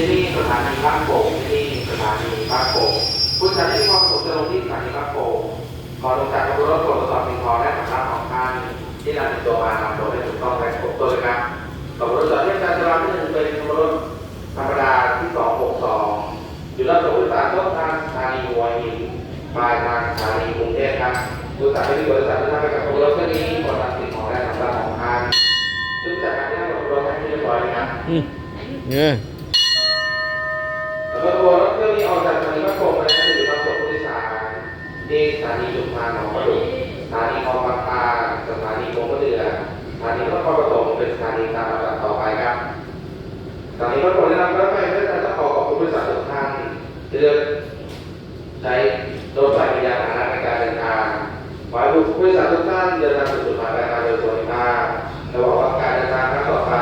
ที่นี่สถานีบ้านโป่ที่นี่สถานีบ้านโป่งคุณจะได้มีความสุขจะลงที่สถานีบ้านโป่ขอลงจากรถรถตรวจสอบสิ่งของและสำนักของท่านที่นำติดตัวมานำตัวได้ถูกต้องและครบถ้วนครับขับรถจอดเทียบการจราจรที่หนึ่งเป็นขับรถธรรมดาที่สองหกสองอยู่ระดับผู้สายรถทางสถานีหัวหินปลายทางสถานีกรุงเทพครับบริษัทไม่บริษัทที่ทำให้กับรถเที่ยวนี้ขอรับสิ่งของและสำนักของท่านซึ่งจากการที่เราลงให้เรียบร้อยนะครับเนี่ย รื่องนี้ออกจากสถานีพระโขนไปแล้วถึงพระโขนงผู้โดยสารที่สถานีจุฬาหนองปรุกสถานีคลองบางปาสถานีโงกเดือสถานีพระโขนงประสมเป็นสถานีตามลำดับต่อไปครับสถานีพระโขนงได้รับรถไปเพื่อจะต้องขอขอบคุณบริษัททุกท่านเลือกใช้รถไฟเป็นยานพาหนะในการเดินทางขอให้ผู้โดยสารทุกท่านเดินทางสู่จุดหมายปลายทางโดยสวัสดิภาพและหวังว่าการเดินทางครั้งต่อไป